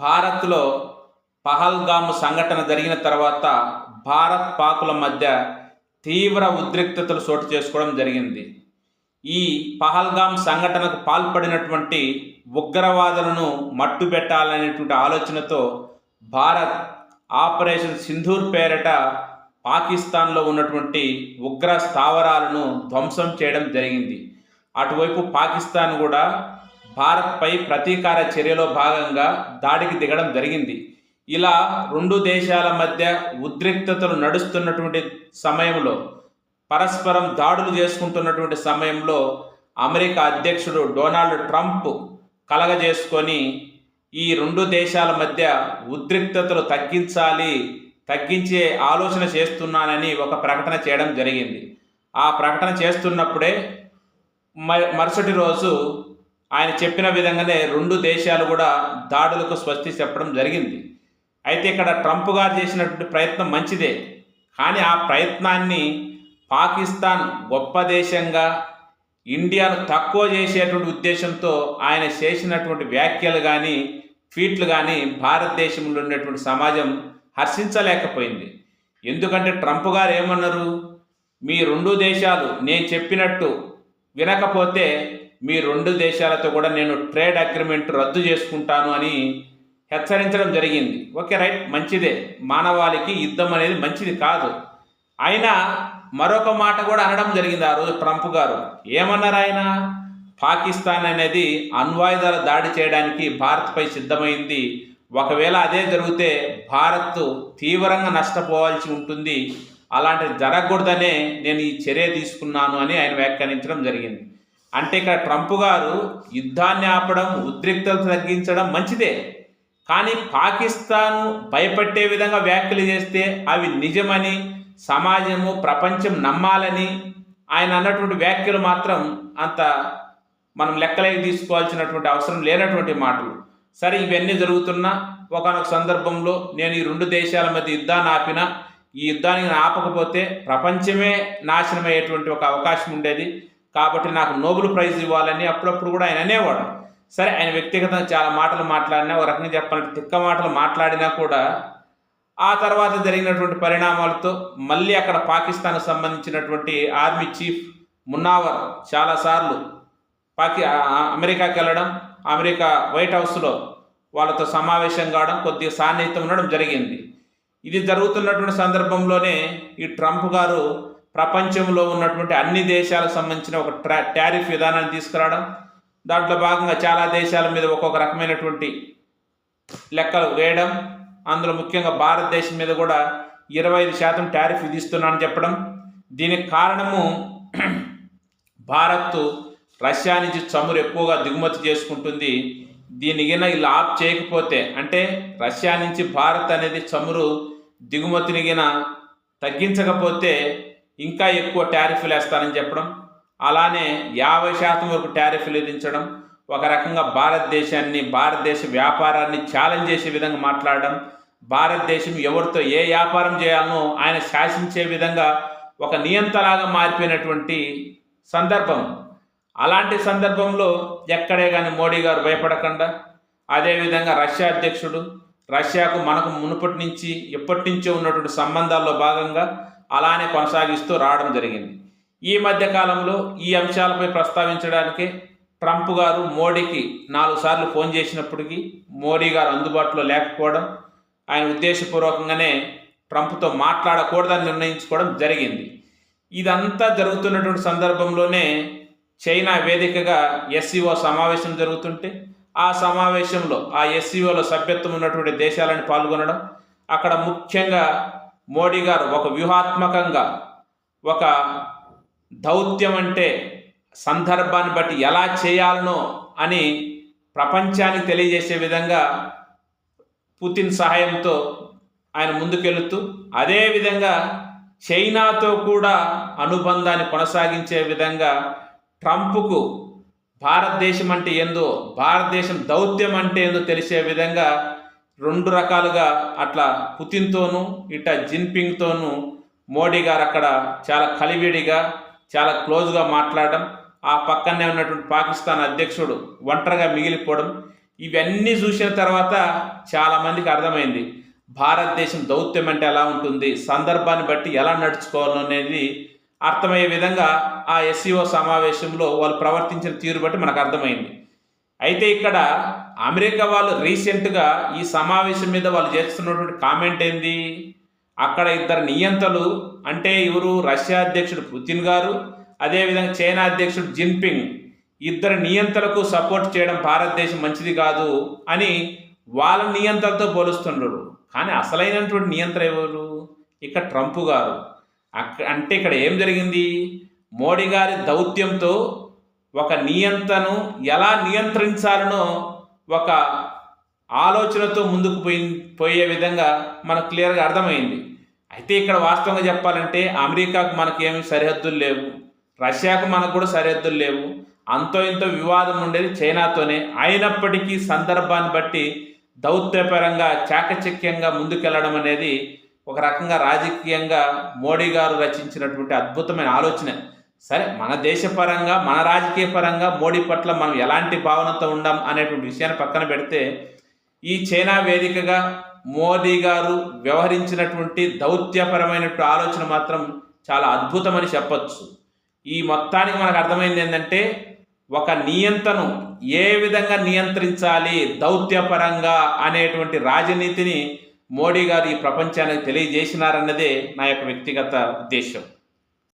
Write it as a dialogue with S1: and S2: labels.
S1: భారత్లో పహల్గామ్ సంఘటన జరిగిన తర్వాత భారత్ పాకుల మధ్య తీవ్ర ఉద్రిక్తతలు చోటు చేసుకోవడం జరిగింది. ఈ పహల్గామ్ సంఘటనకు పాల్పడినటువంటి ఉగ్రవాదులను మట్టుబెట్టాలనేటువంటి ఆలోచనతో భారత్ ఆపరేషన్ సింధూర్ పేరిట పాకిస్తాన్లో ఉన్నటువంటి ఉగ్ర స్థావరాలను ధ్వంసం చేయడం జరిగింది. అటువైపు పాకిస్తాన్ కూడా భారత్పై ప్రతీకార చర్యలో భాగంగా దాడికి దిగడం జరిగింది. ఇలా రెండు దేశాల మధ్య ఉద్రిక్తతలు నడుస్తున్నటువంటి సమయంలో పరస్పరం దాడులు చేసుకుంటున్నటువంటి సమయంలో అమెరికా అధ్యక్షుడు డొనాల్డ్ ట్రంప్ కలగజేసుకొని ఈ రెండు దేశాల మధ్య ఉద్రిక్తతలు తగ్గించాలి తగ్గించే ఆలోచన చేస్తున్నానని ఒక ప్రకటన చేయడం జరిగింది. ఆ ప్రకటన చేస్తున్నప్పుడే మరుసటి రోజు ఆయన చెప్పిన విధంగానే రెండు దేశాలు కూడా దాడులకు స్వస్తి చెప్పడం జరిగింది. అయితే ఇక్కడ ట్రంప్ గారు చేసినటువంటి ప్రయత్నం మంచిదే. కానీ ఆ ప్రయత్నాన్ని పాకిస్తాన్ గొప్ప దేశంగా ఇండియాను తక్కువ చేసేటువంటి ఉద్దేశంతో ఆయన చేసినటువంటి వ్యాఖ్యలు కానీ ట్వీట్లు కానీ భారతదేశంలో ఉన్నటువంటి సమాజం హర్షించలేకపోయింది. ఎందుకంటే ట్రంప్ గారు ఏమన్నారు? మీ రెండు దేశాలు నేను చెప్పినట్టు వినకపోతే మీ రెండు దేశాలతో కూడా నేను ట్రేడ్ అగ్రిమెంట్ రద్దు చేసుకుంటాను అని హెచ్చరించడం జరిగింది. ఓకే రైట్ మంచిదే. మానవాళికి యుద్ధం అనేది మంచిది కాదు. అయినా మరొక మాట కూడా అనడం జరిగింది ఆ రోజు ట్రంప్ గారు. ఏమన్నారు ఆయన? పాకిస్తాన్ అనేది అణ్వాయుధాల దాడి చేయడానికి భారత్పై సిద్ధమైంది. ఒకవేళ అదే జరిగితే భారత్ తీవ్రంగా నష్టపోవాల్సి ఉంటుంది. అలాంటిది జరగకూడదనే నేను ఈ చర్య తీసుకున్నాను అని ఆయన వ్యాఖ్యానించడం జరిగింది. అంటే ఇక్కడ ట్రంప్ గారు యుద్ధాన్ని ఆపడం ఉద్రిక్తలు తగ్గించడం మంచిదే. కానీ పాకిస్తాన్ భయపట్టే విధంగా వ్యాఖ్యలు చేస్తే అవి నిజమని సమాజము ప్రపంచం నమ్మాలని ఆయన అన్నటువంటి వ్యాఖ్యలు మాత్రం అంత మనం లెక్కలేకి తీసుకోవాల్సినటువంటి అవసరం లేనటువంటి మాటలు. సరే ఇవన్నీ జరుగుతున్నా ఒకనొక సందర్భంలో నేను ఈ రెండు దేశాల మధ్య యుద్ధాన్ని ఆపిన ఈ యుద్ధానికి ఆపకపోతే ప్రపంచమే నాశనమయ్యేటువంటి ఒక అవకాశం ఉండేది. కాబట్టి నాకు నోబెల్ ప్రైజ్ ఇవ్వాలని అప్పుడప్పుడు కూడా ఆయన అనేవాడు. సరే ఆయన వ్యక్తిగతంగా చాలా మాటలు మాట్లాడినా ఒక రకంగా చెప్పాలంటే తిక్క మాటలు మాట్లాడినా కూడా ఆ తర్వాత జరిగినటువంటి పరిణామాలతో మళ్ళీ అక్కడ పాకిస్తాన్కు సంబంధించినటువంటి ఆర్మీ చీఫ్ మున్నావర్ చాలాసార్లు పాకి అమెరికాకి వెళ్ళడం అమెరికా వైట్ హౌస్లో వాళ్ళతో సమావేశం కావడం కొద్దిగా సాన్నిహిత్యం ఉండడం జరిగింది. ఇది జరుగుతున్నటువంటి సందర్భంలోనే ఈ ట్రంప్ గారు ప్రపంచంలో ఉన్నటువంటి అన్ని దేశాలకు సంబంధించిన ఒక ట్రా టారిఫ్ విధానాన్ని తీసుకురావడం దాంట్లో భాగంగా చాలా దేశాల మీద ఒక్కొక్క రకమైనటువంటి లెక్కలు వేయడం అందులో ముఖ్యంగా భారతదేశం మీద కూడా ఇరవై ఐదు శాతం టారిఫ్ విధిస్తున్నానని చెప్పడం. దీనికి కారణము భారత్ రష్యా నుంచి చమురు ఎక్కువగా దిగుమతి చేసుకుంటుంది. దీని గిన ఇలా ఆప్ చేయకపోతే అంటే రష్యా నుంచి భారత్ అనేది చమురు దిగుమతిని గిన తగ్గించకపోతే ఇంకా ఎక్కువ ట్యారిఫ్లు వేస్తారని చెప్పడం అలానే యాభై శాతం వరకు టారిఫ్లు విధించడం ఒక రకంగా భారతదేశాన్ని భారతదేశ వ్యాపారాన్ని ఛాలెంజ్ చేసే విధంగా మాట్లాడడం భారతదేశం ఎవరితో ఏ వ్యాపారం చేయాలనో ఆయన శాసించే విధంగా ఒక నియంతలాగా మారిపోయినటువంటి సందర్భం. అలాంటి సందర్భంలో ఎక్కడే కానీ మోడీ గారు భయపడకుండా. అదేవిధంగా రష్యా అధ్యక్షుడు రష్యాకు మనకు మునుపటి నుంచి ఎప్పటి నుంచో ఉన్నటువంటి సంబంధాల్లో భాగంగా అలానే కొనసాగిస్తూ రావడం జరిగింది. ఈ మధ్య కాలంలో ఈ అంశాలపై ప్రస్తావించడానికి ట్రంప్ గారు మోడీకి నాలుగు సార్లు ఫోన్ చేసినప్పటికీ మోడీ గారు అందుబాటులో లేకపోవడం ఆయన ఉద్దేశపూర్వకంగానే ట్రంప్తో మాట్లాడకూడదని నిర్ణయించుకోవడం జరిగింది. ఇదంతా జరుగుతున్నటువంటి సందర్భంలోనే చైనా వేదికగా ఎస్సీఓ సమావేశం జరుగుతుంటే ఆ సమావేశంలో ఆ ఎస్సీఓలో సభ్యత్వం ఉన్నటువంటి దేశాలని పాల్గొనడం అక్కడ ముఖ్యంగా మోడీ గారు ఒక వ్యూహాత్మకంగా ఒక దౌత్యం అంటే సందర్భాన్ని బట్టి ఎలా చేయాలనో అని ప్రపంచానికి తెలియజేసే విధంగా పుతిన్ సహాయంతో ఆయన ముందుకెళుతూ అదేవిధంగా చైనాతో కూడా అనుబంధాన్ని కొనసాగించే విధంగా ట్రంప్కు భారతదేశం అంటే ఏందో భారతదేశం దౌత్యం అంటే ఏందో తెలిసే విధంగా రెండు రకాలుగా అట్లా పుతిన్తోనూ ఇట జిన్పింగ్తోనూ మోడీ గారు అక్కడ చాలా కలివిడిగా చాలా క్లోజ్గా మాట్లాడడం ఆ పక్కనే ఉన్నటువంటి పాకిస్తాన్ అధ్యక్షుడు ఒంటరిగా మిగిలిపోవడం ఇవన్నీ చూసిన తర్వాత చాలామందికి అర్థమైంది. భారతదేశం దౌత్యం అంటే ఎలా ఉంటుంది సందర్భాన్ని బట్టి ఎలా నడుచుకోవాలనేది అర్థమయ్యే విధంగా ఆ ఎస్సీఓ సమావేశంలో వాళ్ళు ప్రవర్తించిన తీరు బట్టి మనకు అర్థమైంది. అయితే ఇక్కడ అమెరికా వాళ్ళు రీసెంట్గా ఈ సమావేశం మీద వాళ్ళు చేస్తున్నటువంటి కామెంట్ ఏంది? అక్కడ ఇద్దరు నియంతలు అంటే ఎవరు రష్యా అధ్యక్షుడు పుతిన్ గారు అదేవిధంగా చైనా అధ్యక్షుడు జిన్పింగ్ ఇద్దరు నియంతలకు సపోర్ట్ చేయడం భారతదేశం మంచిది కాదు అని వాళ్ళ నియంత్రణతో పోలుస్తున్నారు కానీ అసలైనటువంటి నియంత్రణ ఎవరు? ఇక్కడ ట్రంప్ గారు. అక్క అంటే ఇక్కడ ఏం జరిగింది? మోడీ గారి దౌత్యంతో ఒక నియంతను ఎలా నియంత్రించాలనో ఒక ఆలోచనతో ముందుకు పోయి పోయే విధంగా మనకు క్లియర్గా అర్థమైంది. అయితే ఇక్కడ వాస్తవంగా చెప్పాలంటే అమెరికాకు మనకి ఏమి సరిహద్దులు లేవు. రష్యాకు మనకు కూడా సరిహద్దులు లేవు. అంతో ఇంతో వివాదం ఉండేది చైనాతోనే. అయినప్పటికీ సందర్భాన్ని బట్టి దౌత్యపరంగా చాకచక్యంగా ముందుకెళ్ళడం అనేది ఒక రకంగా రాజకీయంగా మోడీ గారు రచించినటువంటి అద్భుతమైన ఆలోచన. సరే మన దేశపరంగా మన రాజకీయ పరంగా మోడీ పట్ల మనం ఎలాంటి భావనతో ఉండాం అనేటువంటి విషయాన్ని పక్కన పెడితే ఈ చైనా వేదికగా మోదీ గారు వ్యవహరించినటువంటి దౌత్యపరమైనటువంటి ఆలోచన మాత్రం చాలా అద్భుతమని చెప్పచ్చు. ఈ మొత్తానికి మనకు అర్థమైంది ఏంటంటే ఒక నియంత్రను ఏ విధంగా నియంత్రించాలి దౌత్యపరంగా అనేటువంటి రాజనీతిని మోడీ గారు ఈ ప్రపంచానికి తెలియజేసినారన్నదే నా యొక్క వ్యక్తిగత ఉద్దేశం.